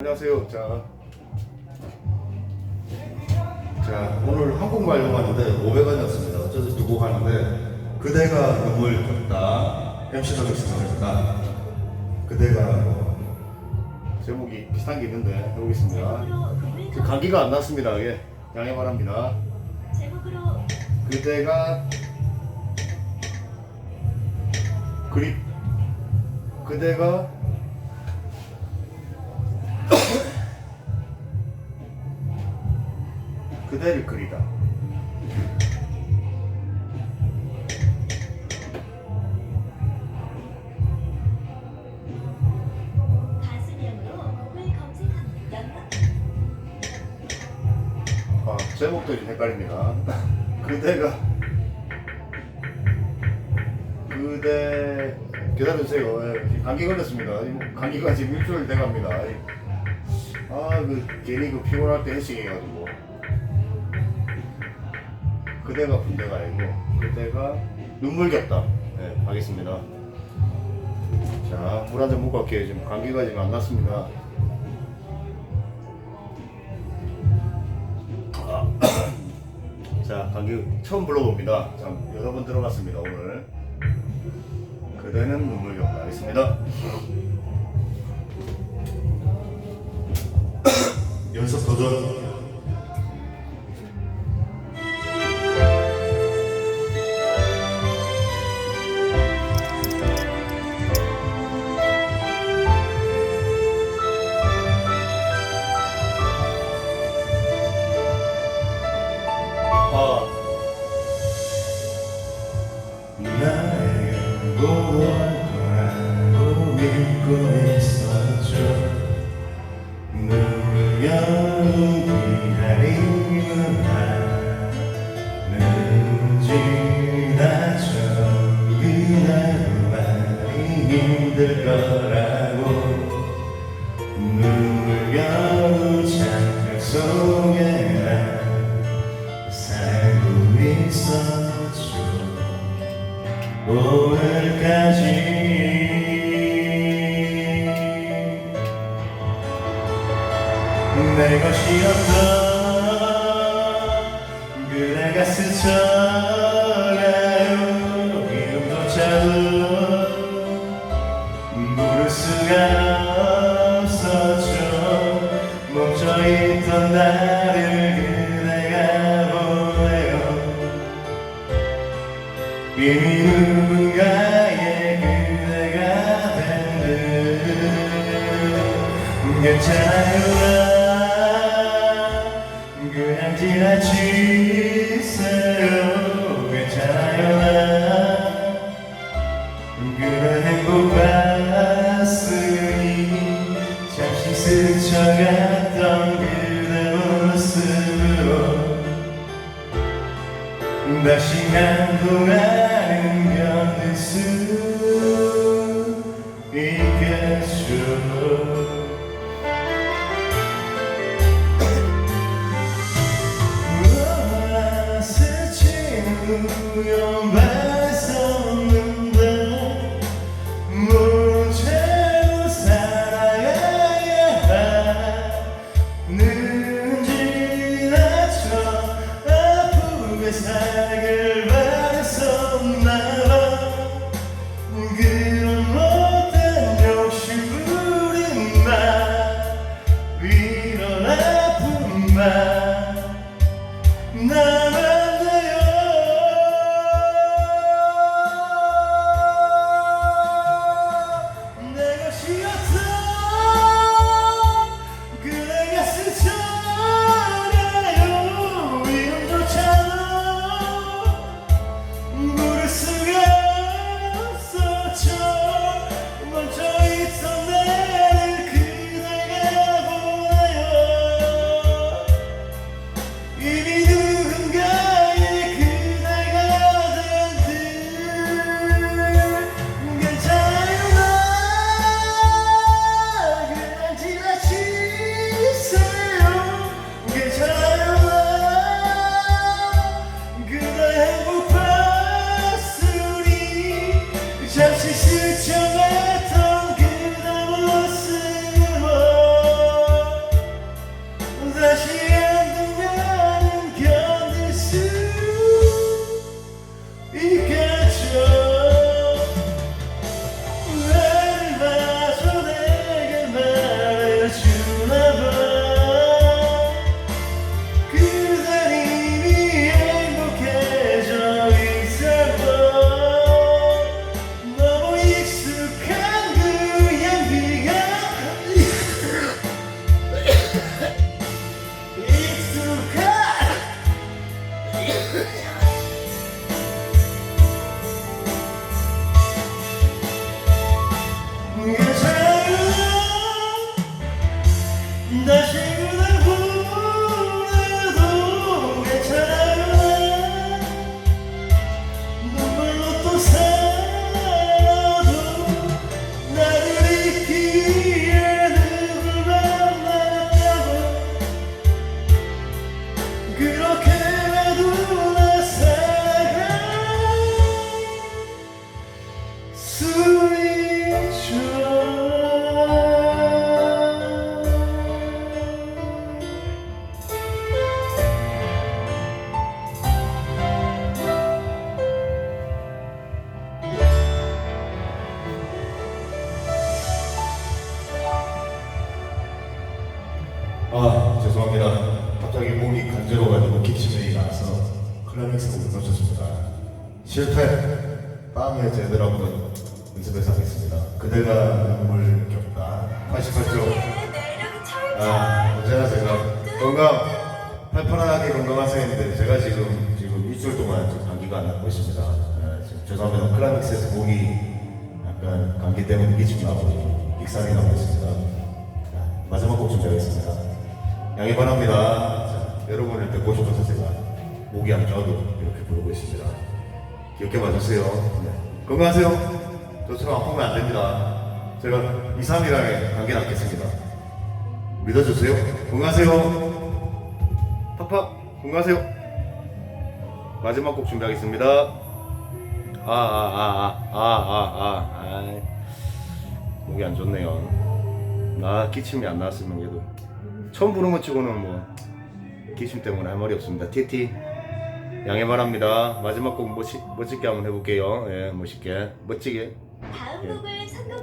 안녕하세요. 자, 자 오늘 한국말 하는데 500원이었습니다. 어쩌서 두고 가는데 그대가 눈물 줬다. MC가 됐습니다. 그대가 뭐 제목이 비슷한 게 있는데 해보겠습니다. 지금 감기가 안 났습니다. 예, 양해 바랍니다. 그대가 그리 그대가 그대를 그리다. 아, 제목도 좀 헷갈립니다. 그대가 그대 기다려주세요. 예, 감기 걸렸습니다. 이 감기가 지금 일주일 돼갑니다. 아 그 괜히 그 피곤할 때 해싱해가지고 그대가 군대가 아니고 그대가 눈물겹다. 네 하겠습니다. 자 물 한 잔 먹고 갈게요. 지금 감기가 지금 안 났습니다. 자 감기 처음 불러봅니다. 자 여러 번 들어갔습니다 오늘. 그대는 눈물겹다. 하겠습니다. 연습 도전 믿고 있었죠. 여는 기다리는 나는 지나쳐 그대로만이 힘들 거라 내 것이었던 그대가 스쳐가요 이름조차도 물을 수가 없었죠 멈춰있던 나를 그대가 보내요. 이미 누군가의 그대가 된 듯 괜찮아요 나 그냥 지나치세요 괜찮아요 나 그런 행복 봤으니 잠시 스쳐갔던 그대 모습으로 다시 한동안은 견딜 수 있겠죠 우연 봤었는데 모른 채로 살아가야 하는 지나쳐 아프게 살길 바 아 죄송합니다. 갑자기 목이 간지러워가지고 기침이 나서 클라믹스가 무너졌습니다. 실패. 다음에 제대로 한번 연습해서 하겠습니다. 그대가 눈물 겪다. 88조. 매력이 철저. 아 언제나 제가 건강 팔팔하게 건강하세요 했는데 제가 지금 지금 일주일 동안 지금 감기가 안 낫고 있습니다. 아, 지금 죄송합니다. 클라믹스에서 목이 약간 감기 때문에 기침 나고 익상이 나고 있습니다. 양해 바랍니다. 자, 여러분을 뵙고 싶어서 제가 목이 안 좋아도 이렇게 부르고 있습니다. 귀엽게 봐주세요. 네. 건강하세요. 저처럼 아프면 안 됩니다. 제가 2, 3일 안에 감기 낫겠습니다. 믿어주세요. 건강하세요. 팍팍 건강하세요. 마지막 곡 준비하겠습니다. 아, 아 아 아 아 아 아 아, 아, 아, 목이 안 좋네요. 나 기침이 안 나왔으면 그래도 처음 부른 것 치고는 뭐 기침 때문에 할 말이 없습니다. TT 양해 바랍니다. 마지막 곡 멋지, 멋지게 한번 해볼게요. 예, 멋있게 멋지게. 다음 예. 곡을